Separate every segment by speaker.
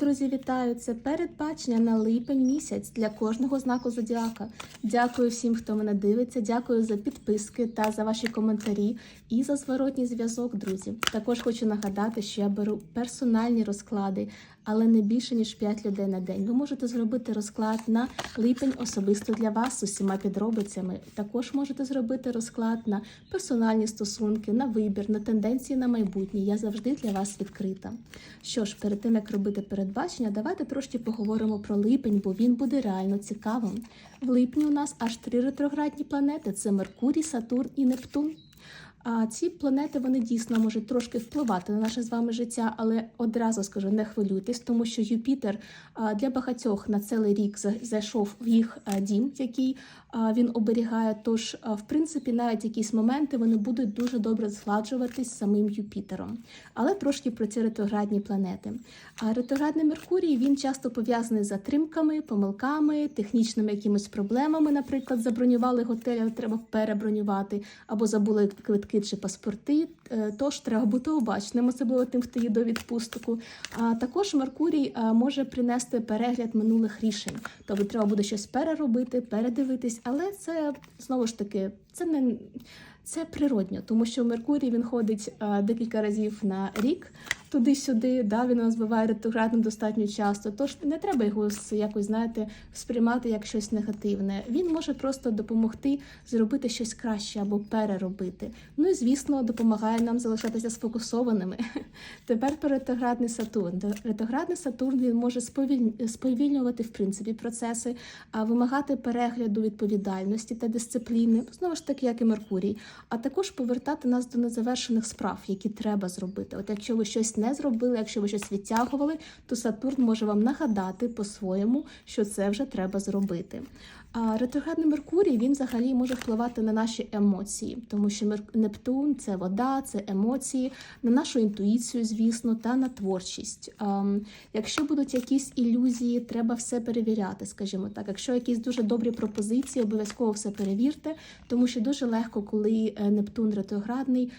Speaker 1: Друзі, вітаю! Це передбачення на липень місяць для кожного знаку зодіака. Дякую всім, хто мене дивиться. Дякую за підписки та за ваші коментарі і за зворотній зв'язок, друзі. Також хочу нагадати, що я беру персональні розклади, але не більше ніж 5 людей на день. Ви можете зробити розклад на липень особисто для вас з усіма підробицями. Також можете зробити розклад на персональні стосунки, на вибір, на тенденції на майбутнє. Я завжди для вас відкрита. Що ж, перед тим як робити передбачення, давайте трошки поговоримо про липень, бо він буде реально цікавим. В липні у нас аж три ретроградні планети: це Меркурій, Сатурн і Нептун. А ці планети вони дійсно можуть трошки впливати на наше з вами життя, але одразу скажу, не хвилюйтесь, тому що Юпітер для багатьох на цілий рік зайшов в їх дім, який він оберігає. Тож, в принципі, навіть якісь моменти вони будуть дуже добре згладжуватись самим Юпітером. Але трошки про ці ретроградні планети. А ретроградний Меркурій він часто пов'язаний з затримками, помилками, технічними якимись проблемами. Наприклад, забронювали готель, треба перебронювати, або забули квитки чи паспорти. Е, Тож треба бути обачним, особливо тим, хто їде до відпустку. А також Меркурій е, може принести перегляд минулих рішень. Тобто треба буде щось переробити, передивитись, але це знову ж таки це не. Це природньо, тому що Меркурій він ходить е, декілька разів на рік туди-сюди. Да, він у нас буває ретроградним достатньо часто. Тож не треба його якось знаєте сприймати як щось негативне. Він може просто допомогти зробити щось краще або переробити. Ну і звісно, допомагає нам залишатися сфокусованими. Тепер про ретроградний Сатурн. Ретроградний Сатурн він може сповіль- сповільнювати в принципі процеси, а вимагати перегляду відповідальності та дисципліни, знову ж таки, як і Меркурій, а також повертати нас до незавершених справ, які треба зробити. От якщо ви щось не зробили, якщо ви щось відтягували, то Сатурн може вам нагадати по-своєму, що це вже треба зробити. А ретроградний Меркурій він взагалі може впливати на наші емоції, тому що Нептун це вода, це емоції, на нашу інтуїцію, звісно, та на творчість. Якщо будуть якісь ілюзії, треба все перевіряти, скажімо так. Якщо якісь дуже добрі пропозиції, обов'язково все перевірте, тому що дуже легко, коли е, Нептун ретроградний,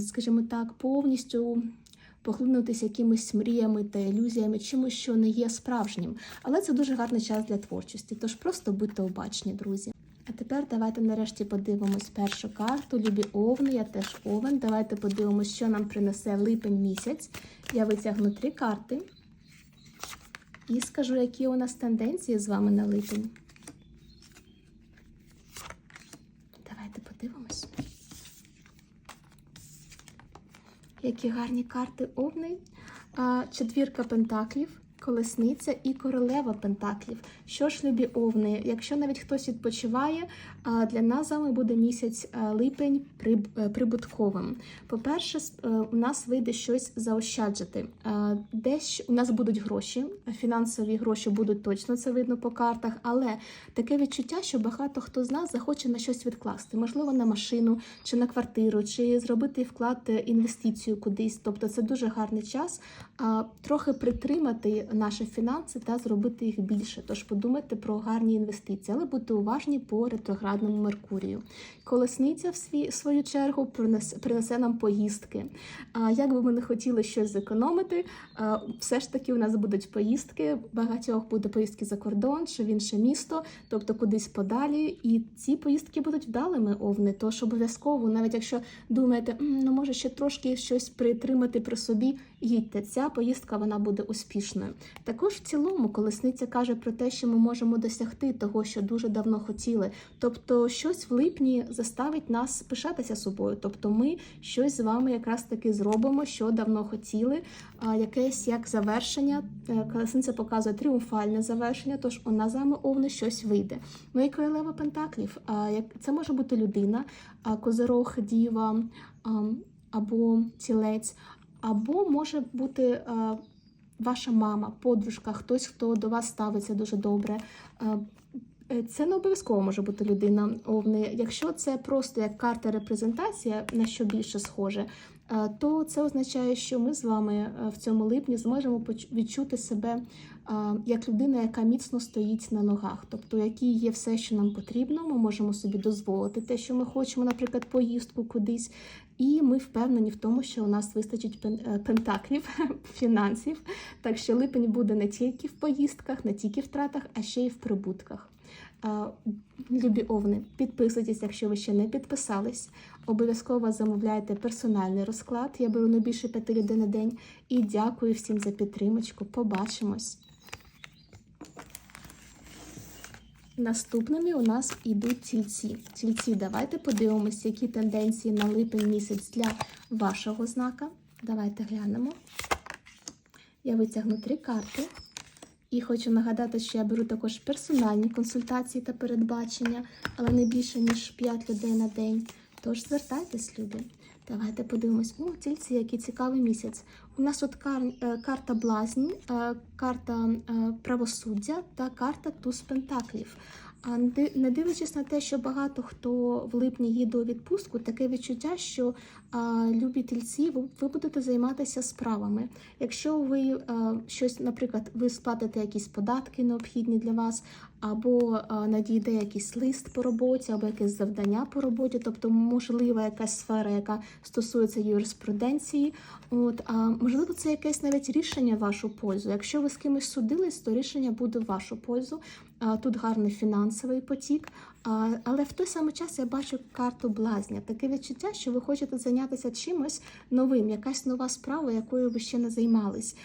Speaker 1: скажімо так, повністю. Поглинутися якимись мріями та ілюзіями, чимось, що не є справжнім. Але це дуже гарний час для творчості. Тож просто будьте обачні, друзі. А тепер давайте нарешті подивимось першу карту. Любі овни, я теж овен. Давайте подивимось, що нам принесе липень місяць. Я витягну три карти і скажу, які у нас тенденції з вами на липень. Давайте подивимось. Які гарні карти обний, Четвірка пентаклів, колесниця і королева пентаклів. Що ж, любі овни, якщо навіть хтось відпочиває, для нас з вами буде місяць липень е, прибутковим. По-перше, е, у нас вийде щось заощаджити. Десь у нас будуть гроші, фінансові гроші будуть точно, це видно по картах, але таке відчуття, що багато хто з нас захоче на щось відкласти, можливо, на машину чи на квартиру, чи зробити вклад е, інвестицію кудись. Тобто це дуже гарний час трохи притримати наші фінанси та зробити їх більше. Тож подумайте про гарні інвестиції, але будьте уважні по ретроградному Меркурію. Колесниця в свій, свою чергу принесе, принесе нам поїздки. А як би ми не хотіли щось зекономити, а, все ж таки у нас будуть поїздки. Багатьох буде поїздки за кордон чи в інше місто, тобто кудись подалі. І ці поїздки будуть вдалими овни. Тож обов'язково, навіть якщо думаєте, ну може ще трошки щось притримати при собі, їдьте. Ця поїздка вона буде успішною. Також в цілому колесниця каже про те, що ми можемо досягти того, що дуже давно хотіли. Тобто, щось в липні заставить нас пишатися собою. Тобто, ми щось з вами якраз таки зробимо, що давно хотіли. Якесь як завершення. Е, Колесниця показує тріумфальне завершення, тож у нас з вами овни щось вийде. Ну і королева Пентаклів. А як це може бути людина, козирог, діва або тілець, або може бути. а, Ваша мама, подружка, хтось, хто до вас ставиться дуже добре. Е, Це не обов'язково може бути людина овни. Якщо це просто як карта репрезентація, на що більше схоже, е, то це означає, що ми з вами е, в цьому липні зможемо відчути себе е, як людина, яка міцно стоїть на ногах, тобто якій є все, що нам потрібно. Ми можемо собі дозволити те, що ми хочемо, наприклад, поїздку кудись. І ми впевнені в тому, що у нас вистачить е, пентаклів, фінансів. Так що липень буде не тільки в поїздках, не тільки в тратах, а ще й в прибутках. Любі овни, підписуйтесь, якщо ви ще не підписались. Обов'язково замовляйте персональний розклад. Я беру не більше п'яти людей на день. І дякую всім за підтримочку. Побачимось. Наступними у нас ідуть тільці. Тільці, давайте подивимося, які тенденції на липень місяць для вашого знака. Давайте глянемо. Я витягну три карти. І хочу нагадати, що я беру також персональні консультації та передбачення, але не більше, ніж 5 людей на день. Тож звертайтесь, люди. Давайте подивимось. О, тільці, який цікавий місяць. У нас от кар... е, карта блазні, е, карта е, правосуддя та карта туз пентаклів. А не дивлячись на те, що багато хто в липні їде у відпустку, таке відчуття, що а, любі тільці, ви будете займатися справами. Якщо ви а, щось, наприклад, ви сплатите якісь податки необхідні для вас, або надійде якийсь лист по роботі, або якесь завдання по роботі, тобто можлива якась сфера, яка стосується юриспруденції. От, а можливо, це якесь навіть рішення в вашу пользу. Якщо ви з кимось судились, то рішення буде в вашу пользу. Тут гарний фінансовий потік, але в той самий час я бачу карту блазня. Таке відчуття, що ви хочете зайнятися чимось новим, якась нова справа, якою ви ще не займались.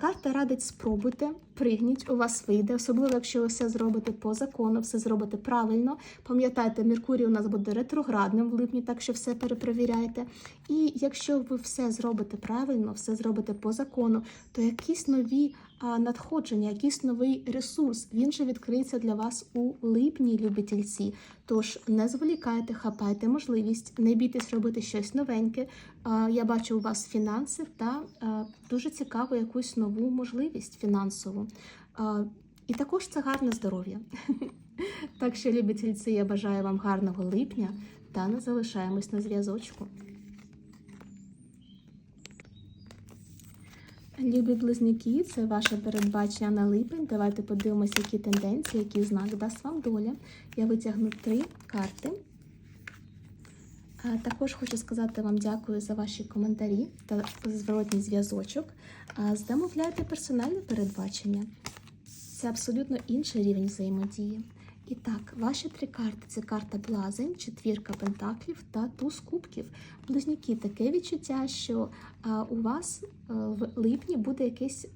Speaker 1: Карта радить спробуйте, пригніть, у вас вийде, особливо якщо ви все зробите по закону, все зробите правильно. Пам'ятайте, Меркурій у нас буде ретроградним в липні, так що все перепровіряйте. І якщо ви все зробите правильно, все зробите по закону, то якісь нові надходження, якийсь новий ресурс, він же відкриється для вас у липні, любительці. Тож не зволікайте, хапайте можливість, не бійтесь робити щось новеньке. Я бачу у вас фінанси та дуже цікаву якусь нову можливість фінансову. І також це гарне здоров'я. Так що, любительці, я бажаю вам гарного липня та не залишаємось на зв'язочку. Любі близнюки, це ваше передбачення на липень. Давайте подивимося, які тенденції, який знак дасть вам доля. Я витягну три карти. Також хочу сказати вам дякую за ваші коментарі та зворотній зв'язочок. А, Замовляйте персональне передбачення. Це абсолютно інший рівень взаємодії. І так, ваші три карти це карта Блазень, четвірка пентаклів та туз кубків. Близнюки, таке відчуття, що у вас а, в липні буде якесь.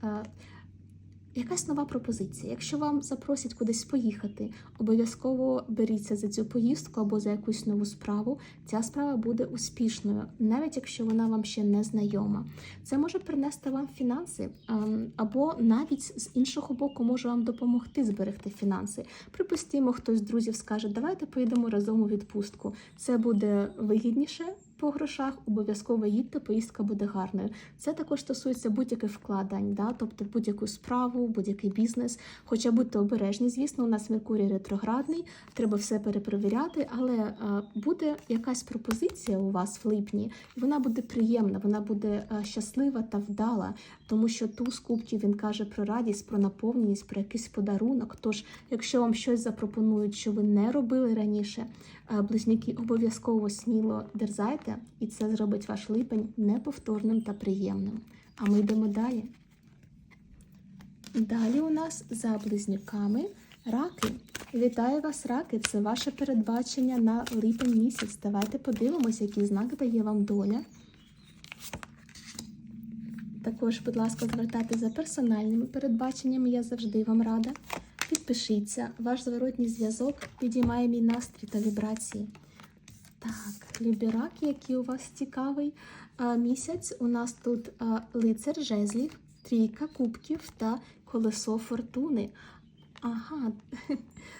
Speaker 1: Якась нова пропозиція. Якщо вам запросять кудись поїхати, обов'язково беріться за цю поїздку або за якусь нову справу. Ця справа буде успішною, навіть якщо вона вам ще не знайома. Це може принести вам фінанси, ем, або навіть з іншого боку може вам допомогти зберегти фінанси. Припустімо, хтось з друзів скаже, давайте поїдемо разом у відпустку. Це буде вигідніше. По грошах обов'язково їдьте, поїздка буде гарною. Це також стосується будь-яких вкладань, да? тобто будь-яку справу, будь-який бізнес. Хоча будьте обережні, звісно, у нас Меркурій ретроградний, треба все перепровіряти, але е, буде якась пропозиція у вас в липні, і вона буде приємна, вона буде е, щаслива та вдала, тому що туз кубків він каже про радість, про наповненість, про якийсь подарунок. Тож, якщо вам щось запропонують, що ви не робили раніше, е, близнюки обов'язково сміло дерзайте, і це зробить ваш липень неповторним та приємним. А ми йдемо далі. Далі у нас за близнюками раки. Вітаю вас, раки! Це ваше передбачення на липень місяць. Давайте подивимося, який знак дає вам доля. Також, будь ласка, звертайтеся за персональними передбаченнями, я завжди вам рада. Підпишіться, ваш зворотній зв'язок підіймає мій настрій та вібрації. Так, Любірак, який у вас цікавий а, місяць. У нас тут а, лицар жезлів, трійка кубків та колесо фортуни. Ага,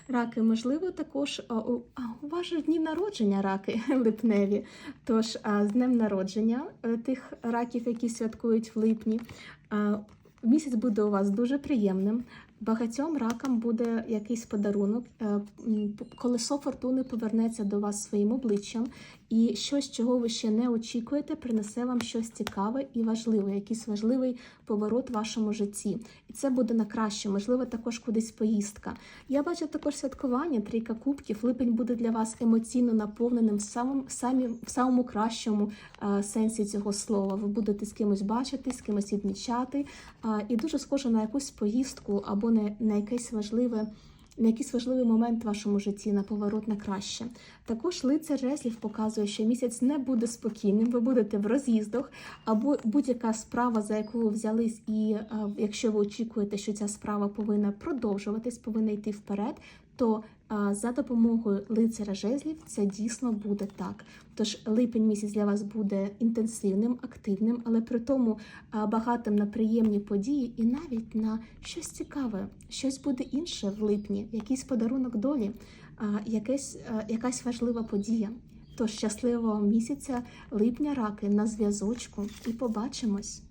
Speaker 1: раки, можливо, також а, у, вас же дні народження раки липневі. Тож а, з днем народження е, тих раків, які святкують в липні. А, Місяць буде у вас дуже приємним, Багатьом ракам буде якийсь подарунок, е, колесо фортуни повернеться до вас своїм обличчям, і щось, чого ви ще не очікуєте, принесе вам щось цікаве і важливе, якийсь важливий поворот в вашому житті. Це буде на краще, можливо, також кудись поїздка. Я бачу також святкування, трійка кубків. Липень буде для вас емоційно наповненим в самому, самі, в самому кращому е, сенсі цього слова. Ви будете з кимось бачити, з кимось відмічати, е, і дуже схоже на якусь поїздку або на, на якесь важливе. На якийсь важливий момент в вашому житті на поворот на краще. Також лицар жезлів показує, що місяць не буде спокійним. Ви будете в роз'їздах, або будь-яка справа, за яку ви взялись, і е, якщо ви очікуєте, що ця справа повинна продовжуватись, повинна йти вперед, то за допомогою лицаря жезлів це дійсно буде так. Тож липень місяць для вас буде інтенсивним, активним, але при тому багатим на приємні події і навіть на щось цікаве, щось буде інше в липні, якийсь подарунок долі, якесь, е, якась важлива подія. Тож щасливого місяця липня раки на зв'язочку і побачимось.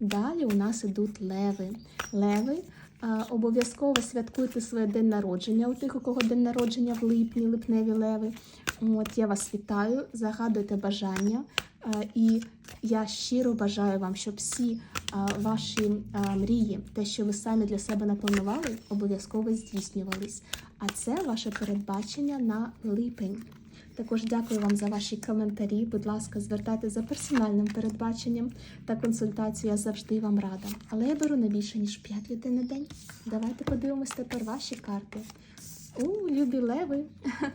Speaker 1: Далі у нас ідуть леви. Леви обов'язково святкуйте своє день народження. У тих, у кого день народження в липні, липневі леви. От я вас вітаю, загадуйте бажання. І я щиро бажаю вам, щоб всі ваші мрії, те, що ви самі для себе напланували, обов'язково здійснювались. А це ваше передбачення на липень. Також дякую вам за ваші коментарі. Будь ласка, звертайтеся за персональним передбаченням та консультацію. Я завжди вам рада. Але я беру не більше ніж 5 людей на день. Давайте подивимось тепер ваші карти. У, любі леви!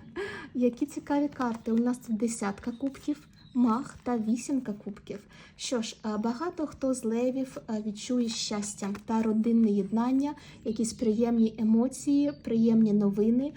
Speaker 1: Які цікаві карти. У нас тут десятка кубків, мах та вісімка кубків. Що ж, багато хто з левів відчує щастя та родинне єднання, якісь приємні емоції, приємні новини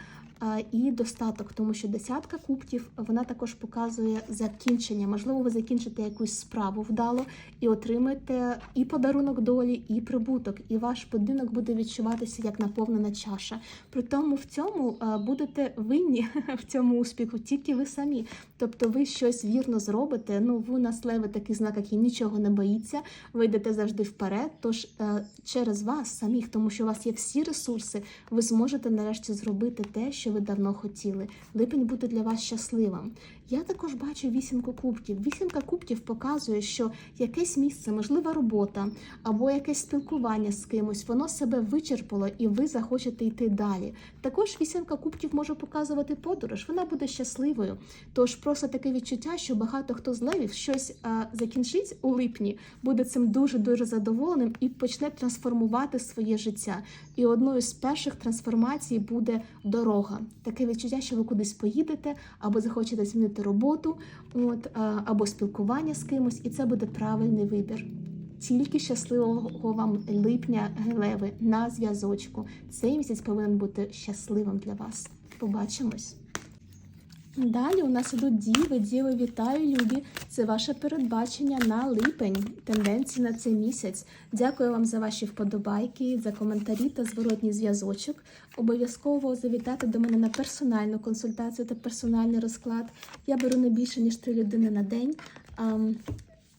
Speaker 1: і достаток, тому що десятка кубків вона також показує закінчення. Можливо, ви закінчите якусь справу вдало і отримаєте і подарунок долі, і прибуток, і ваш будинок буде відчуватися як наповнена чаша. При тому в цьому будете винні в цьому успіху, тільки ви самі. Тобто ви щось вірно зробите. Ну, ви у нас леви такий знак, який нічого не боїться. Ви йдете завжди вперед. Тож через вас самих, тому що у вас є всі ресурси, ви зможете нарешті зробити те, що ви давно хотіли. Липень буде для вас щасливим. Я також бачу вісімку кубків. Вісімка кубків показує, що якесь місце, можлива робота або якесь спілкування з кимось, воно себе вичерпало і ви захочете йти далі. Також вісімка кубків може показувати подорож, вона буде щасливою. Тож просто таке відчуття, що багато хто з левів щось а, закінчить у липні, буде цим дуже дуже задоволеним і почне трансформувати своє життя. І одною з перших трансформацій буде дорога. Таке відчуття, що ви кудись поїдете або захочете змінити роботу, от або спілкування з кимось, і це буде правильний вибір. Тільки щасливого вам липня леви на зв'язочку. Цей місяць повинен бути щасливим для вас. Побачимось. Далі у нас ідуть діви. Діви, вітаю, любі! Це ваше передбачення на липень, тенденції на цей місяць. Дякую вам за ваші вподобайки, за коментарі та зворотній зв'язочок. Обов'язково завітати до мене на персональну консультацію та персональний розклад. Я беру не більше ніж 3 людини на день.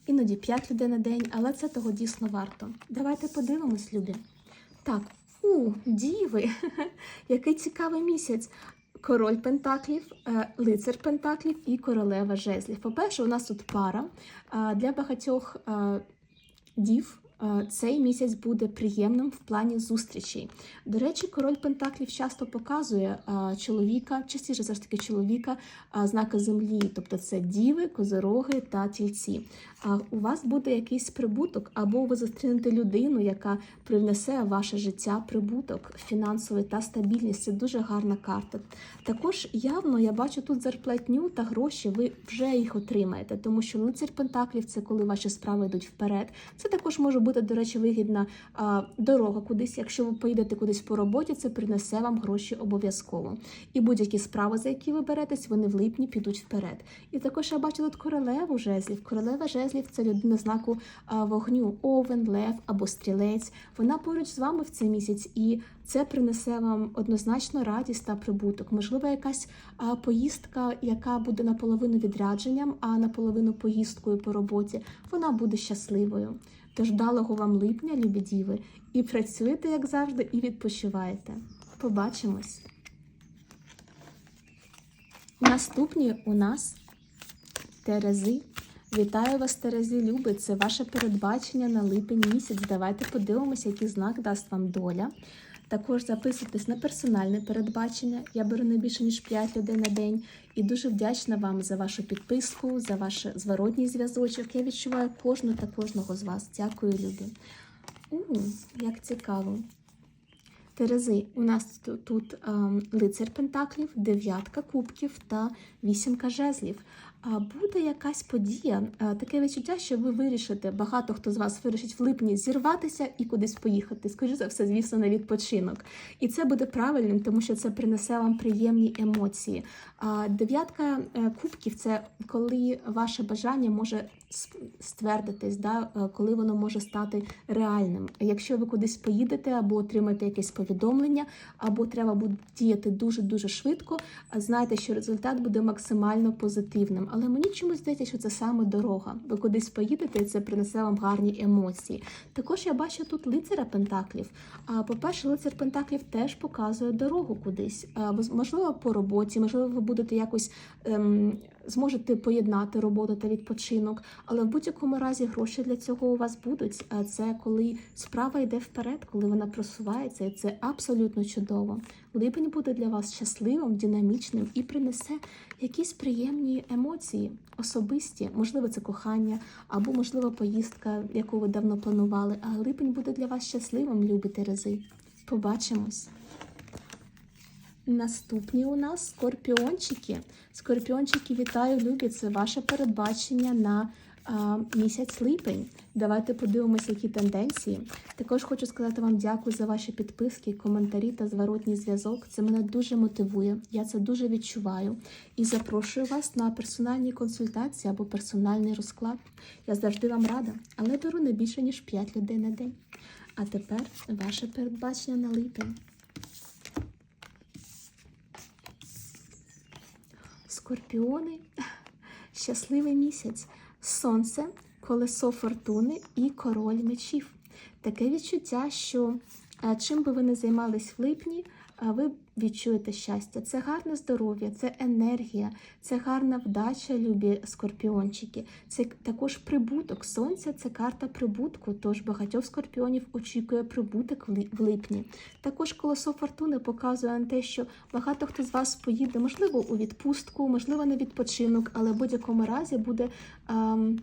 Speaker 1: Іноді 5 людей на день, але це того дійсно варто. Давайте подивимось, любі. Так, у, діви, який цікавий місяць. Король Пентаклів, е, лицар Пентаклів і королева жезлів. По-перше, у нас тут пара. Е, Для багатьох е, дів цей місяць буде приємним в плані зустрічей. До речі, король Пентаклів часто показує е, чоловіка, частіше все ж таки чоловіка, е, знаки землі, тобто це діви, козороги та тільці. А у вас буде якийсь прибуток, або ви зустрінете людину, яка привнесе в ваше життя прибуток фінансовий та стабільність. Це дуже гарна карта. Також явно я бачу тут зарплатню та гроші. Ви вже їх отримаєте, тому що лицар Пентаклів це коли ваші справи йдуть вперед. Це також може бути, до речі, вигідна а, дорога кудись. Якщо ви поїдете кудись по роботі, це принесе вам гроші обов'язково. І будь-які справи, за які ви беретесь, вони в липні підуть вперед. І також я бачу тут королеву жезлів. Королева жезлів це людина знаку а, вогню, овен, лев або стрілець. Вона поруч з вами в цей місяць, і це принесе вам однозначно радість та прибуток. Можливо, якась поїздка, яка буде наполовину відрядженням, а наполовину поїздкою по роботі. Вона буде щасливою. Тож далого вам липня, любі діви, і працюєте, як завжди, і відпочивайте. Побачимось! Наступні у нас Терези. Вітаю вас, Терези, люби! Це ваше передбачення на липень місяць. Давайте подивимося, який знак дасть вам доля. Також записуйтесь на персональне передбачення. Я беру не більше ніж 5 людей на день. І дуже вдячна вам за вашу підписку, за ваш зворотній зв'язочок. Я відчуваю кожну та кожного з вас. Дякую. У, як цікаво. Терези, у нас тут, тут ем, лицар Пентаклів, дев'ятка кубків та вісімка жезлів. А буде якась подія, е, таке відчуття, що ви вирішите, багато хто з вас вирішить в липні зірватися і кудись поїхати. Скоріше за все, звісно, на відпочинок. І це буде правильним, тому що це принесе вам приємні емоції. А дев'ятка е, кубків це коли ваше бажання може ствердитись, да, е, коли воно може стати реальним. Якщо ви кудись поїдете або отримаєте якесь повідомлення, або треба буде діяти дуже дуже швидко, а знайте, що результат буде максимально позитивним. Але мені чомусь здається, що це саме дорога. Ви кудись поїдете, і це принесе вам гарні емоції. Також я бачу тут лицаря Пентаклів. А по-перше, лицар Пентаклів теж показує дорогу кудись. Можливо, по роботі, можливо, ви будете якось ем, зможете поєднати роботу та відпочинок. Але в будь-якому разі гроші для цього у вас будуть. А Це коли справа йде вперед, коли вона просувається, і це абсолютно чудово. Липень буде для вас щасливим, динамічним і принесе якісь приємні емоції, особисті, можливо, це кохання, або, можливо, поїздка, яку ви давно планували. А липень буде для вас щасливим, любі Терези. Побачимось. Наступні у нас скорпіончики. Скорпіончики, вітаю, любі! Це ваше передбачення на а, місяць липень. Давайте подивимося, які тенденції. Також хочу сказати вам дякую за ваші підписки, коментарі та зворотній зв'язок. Це мене дуже мотивує. Я це дуже відчуваю. І запрошую вас на персональні консультації або персональний розклад. Я завжди вам рада, але беру не більше ніж 5 людей на день. А тепер ваше передбачення на липень. Скорпіони, щасливий місяць, сонце, колесо фортуни і король мечів. Таке відчуття, що е, чим би ви не займались в липні, ви відчуєте щастя. Це гарне здоров'я, це енергія, це гарна вдача, любі скорпіончики. Це також прибуток. Сонця це карта прибутку, тож багатьох скорпіонів очікує прибуток в липні. Також колесо фортуни показує те, що багато хто з вас поїде, можливо, у відпустку, можливо, на відпочинок, але в будь-якому разі буде. ем,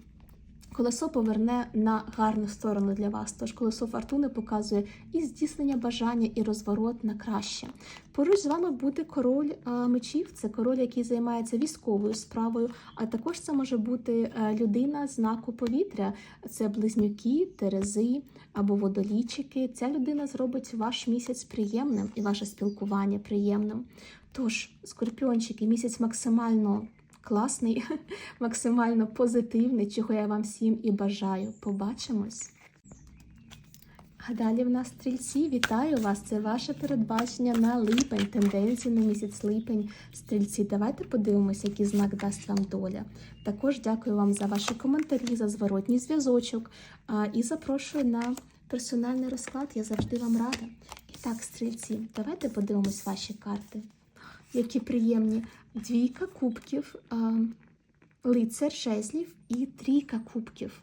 Speaker 1: Колесо поверне на гарну сторону для вас. Тож колесо фортуни показує і здійснення бажання, і розворот на краще. Поруч з вами буде король е, мечів. Це король, який займається військовою справою. А також це може бути е, людина знаку повітря. Це близнюки, терези або водолійчики. Ця людина зробить ваш місяць приємним і ваше спілкування приємним. Тож, скорпіончики, місяць максимально класний, максимально позитивний, чого я вам всім і бажаю. Побачимось! А далі в нас стрільці. Вітаю вас! Це ваше передбачення на липень, тенденції на місяць липень. Стрільці, давайте подивимося, який знак дасть вам доля. Також дякую вам за ваші коментарі, за зворотній зв'язочок. І запрошую на персональний розклад. Я завжди вам рада. І так, стрільці, давайте подивимось ваші карти. Які приємні. Двійка кубків, лицар жезлів і трійка кубків.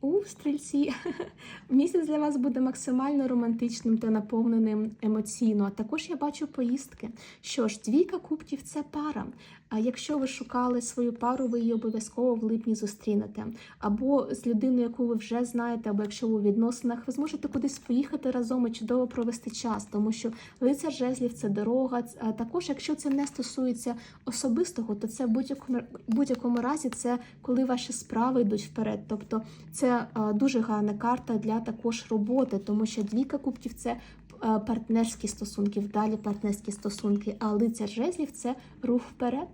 Speaker 1: У стрільці місяць для вас буде максимально романтичним та наповненим емоційно. А також я бачу поїздки. Що ж, двійка кубків це пара. А якщо ви шукали свою пару, ви її обов'язково в липні зустрінете. Або з людиною, яку ви вже знаєте, або якщо ви у відносинах, ви зможете кудись поїхати разом і чудово провести час, тому що лицар жезлів це дорога. А також, якщо це не стосується особистого, то це в будь-якому будь-якому разі це коли ваші справи йдуть вперед. Тобто це е, дуже гарна карта для також роботи, тому що двійка кубків це е, партнерські стосунки, вдалі партнерські стосунки, а лицар жезлів це рух вперед.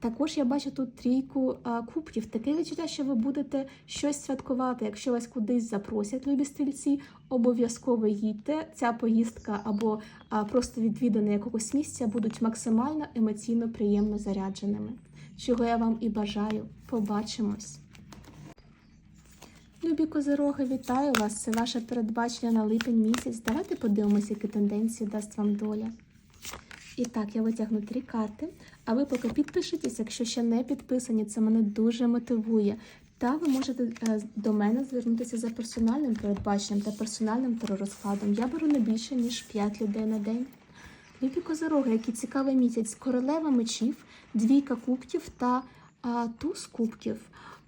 Speaker 1: Також я бачу тут трійку а, кубків. Таке відчуття, що ви будете щось святкувати. Якщо вас кудись запросять, любі стрільці, обов'язково їдьте. Ця поїздка або а, просто відвідини якогось місця будуть максимально емоційно приємно зарядженими. Чого я вам і бажаю. Побачимось! Любі козироги, вітаю вас! Це ваше передбачення на липень місяць. Давайте подивимося, які тенденції дасть вам доля. І так, я витягну три карти. А ви поки підпишитесь, якщо ще не підписані, це мене дуже мотивує. Та ви можете е, до мене звернутися за персональним передбаченням та персональним теророзкладом. Я беру не більше, ніж 5 людей на день. Любі козороги, який цікавий місяць, королева мечів, двійка кубків та а, туз кубків.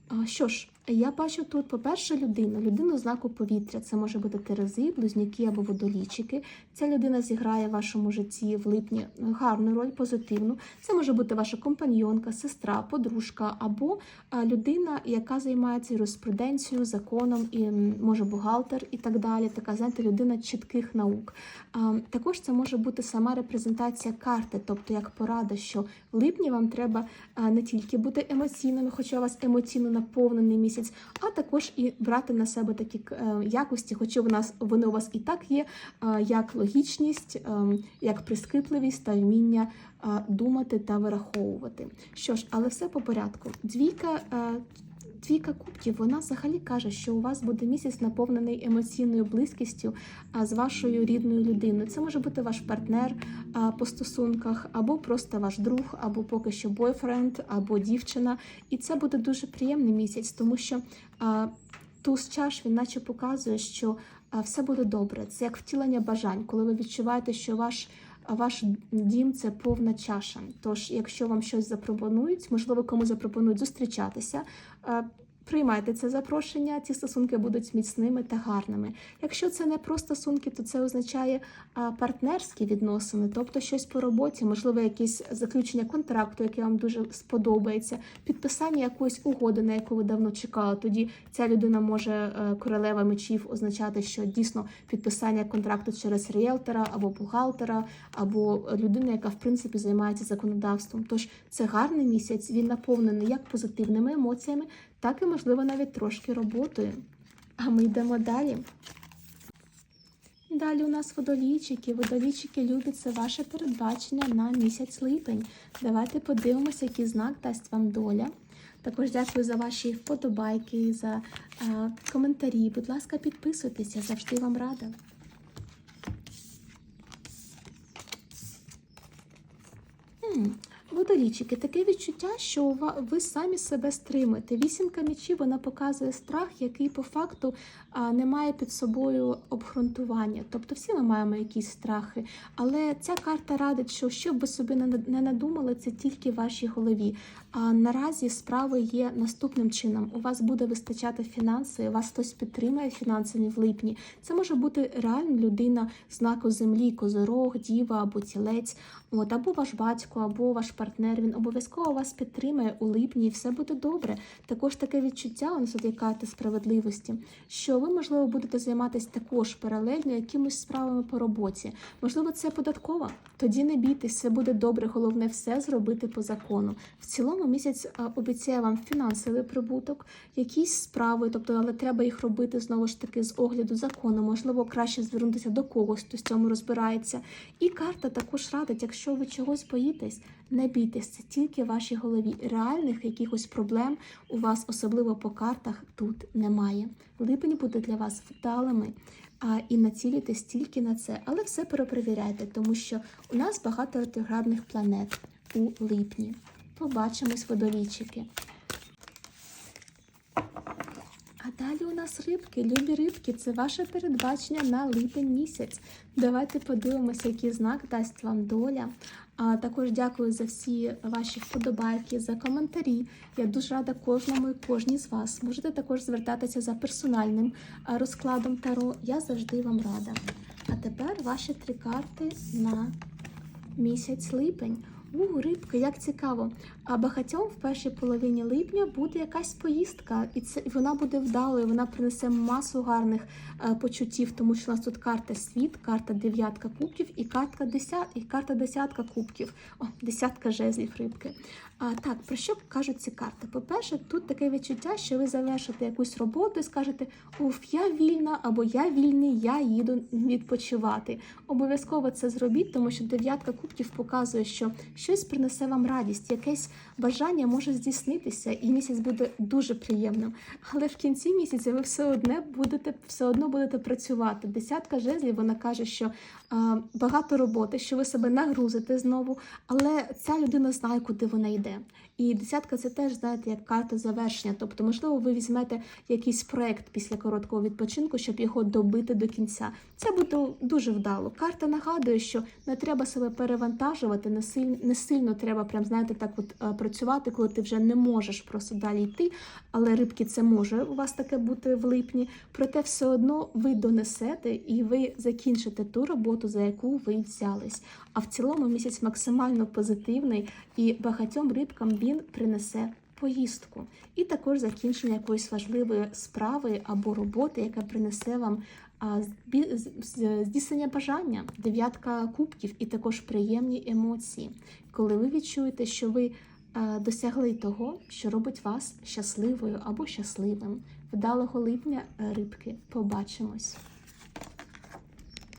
Speaker 1: А, що ж, я бачу тут, по-перше, людину, людину знаку повітря. Це може бути терези, близнюки або водолічики. Ця людина зіграє в вашому житті в липні гарну роль, позитивну. Це може бути ваша компаньйонка, сестра, подружка або людина, яка займається юриспруденцією, законом, і може бухгалтер і так далі. Така знаєте, людина чітких наук. Також це може бути сама репрезентація карти, тобто як порада, що в липні вам треба не тільки бути емоційними, хоча у вас емоційно наповнений місяць, а також і брати на себе такі е, якості, хоча в нас вони у вас і так є, е, як логічність, е, як прискіпливість та вміння думати та вираховувати. Що ж, але все по порядку. Двійка. Двійка кубків, вона взагалі каже, що у вас буде місяць наповнений емоційною близькістю з вашою рідною людиною. Це може бути ваш партнер по стосунках, або просто ваш друг, або поки що бойфренд, або дівчина. І це буде дуже приємний місяць, тому що туз чаш він наче показує, що все буде добре. Це як втілення бажань, коли ви відчуваєте, що ваш. А ваш дім це повна чаша. Тож, якщо вам щось запропонують, можливо, кому запропонують зустрічатися, е, приймайте це запрошення. Ці стосунки будуть міцними та гарними. Якщо це не про стосунки, то це означає партнерські відносини, тобто щось по роботі, можливо, якесь заключення контракту, яке вам дуже сподобається, підписання якоїсь угоди, на яку ви давно чекали. Тоді ця людина може е, королева мечів означати, що дійсно підписання контракту через ріелтора або бухгалтера, або людина, яка в принципі займається законодавством. Тож це гарний місяць. Він наповнений як позитивними емоціями, так і можливо навіть трошки роботою. А ми йдемо далі. Далі у нас водолійчики. Водолійчики люблять це ваше передбачення на місяць липень. Давайте подивимося, який знак дасть вам доля. Також дякую за ваші вподобайки, за е, коментарі. Будь ласка, підписуйтеся, завжди вам рада. М, Водолічики, таке відчуття, що ви самі себе стримуєте. Вісімка мечів вона показує страх, який по факту не має під собою обґрунтування. Тобто всі ми маємо якісь страхи. Але ця карта радить, що що б ви собі не надумали, це тільки в вашій голові. А наразі справи є наступним чином: у вас буде вистачати фінанси, вас хтось підтримає фінансами в липні. Це може бути реально людина знаку землі, козорог, діва або тілець, от або ваш батько, або ваш партнер. Він обов'язково вас підтримає у липні, і все буде добре. Також таке відчуття у нас от є карта справедливості, що ви, можливо, будете займатися також паралельно якимись справами по роботі. Можливо, це податкова. Тоді не бійтесь, все буде добре. Головне все зробити по закону. В цілому місяць обіцяє вам фінансовий прибуток, якісь справи, тобто, але треба їх робити знову ж таки з огляду закону. Можливо, краще звернутися до когось, хто з цьому розбирається. І карта також радить, якщо ви чогось боїтесь, не бійтесь, це тільки в вашій голові. Реальних якихось проблем у вас, особливо по картах, тут немає. Липень буде для вас вдалими. А і націлітесь тільки на це, але все перепровіряйте, тому що у нас багато ретроградних планет у липні. Побачимось, водолійчики. А далі у нас рибки, любі рибки, це ваше передбачення на липень місяць. Давайте подивимося, який знак дасть вам доля. А також дякую за всі ваші вподобайки, за коментарі. Я дуже рада кожному і кожній з вас. Можете також звертатися за персональним розкладом Таро. Я завжди вам рада. А тепер ваші три карти на місяць липень. У, рибки, як цікаво. А багатьом в першій половині липня буде якась поїздка, і це і вона буде вдалою. Вона принесе масу гарних е, почуттів, тому що у нас тут карта світ, карта дев'ятка кубків і карта десят, і карта десятка кубків. О, десятка жезлів рибки. А так, про що кажуть ці карти? По-перше, тут таке відчуття, що ви завершите якусь роботу і скажете: Уф, я вільна або я вільний, я їду відпочивати. Обов'язково це зробіть, тому що дев'ятка кубків показує, що щось принесе вам радість, якесь бажання може здійснитися, і місяць буде дуже приємним. Але в кінці місяця ви все одне будете все одно будете працювати. Десятка жезлів вона каже, що багато роботи, що ви себе нагрузите знову, але ця людина знає, куди вона йде. І десятка це теж знаєте як карта завершення. Тобто, можливо, ви візьмете якийсь проект після короткого відпочинку, щоб його добити до кінця. Це буде дуже вдало. Карта нагадує, що не треба себе перевантажувати, не сильно, не сильно треба прям знаєте так, от е, працювати, коли ти вже не можеш просто далі йти. Але рибки це може у вас таке бути в липні. Проте все одно ви донесете і ви закінчите ту роботу, за яку ви взялись. А в цілому місяць максимально позитивний і багатьом рибкам він принесе поїздку, і також закінчення якоїсь важливої справи або роботи, яка принесе вам здійснення бажання, дев'ятка кубків і також приємні емоції, коли ви відчуєте, що ви досягли того, що робить вас щасливою або щасливим. Вдалого липня, е, рибки. Побачимось!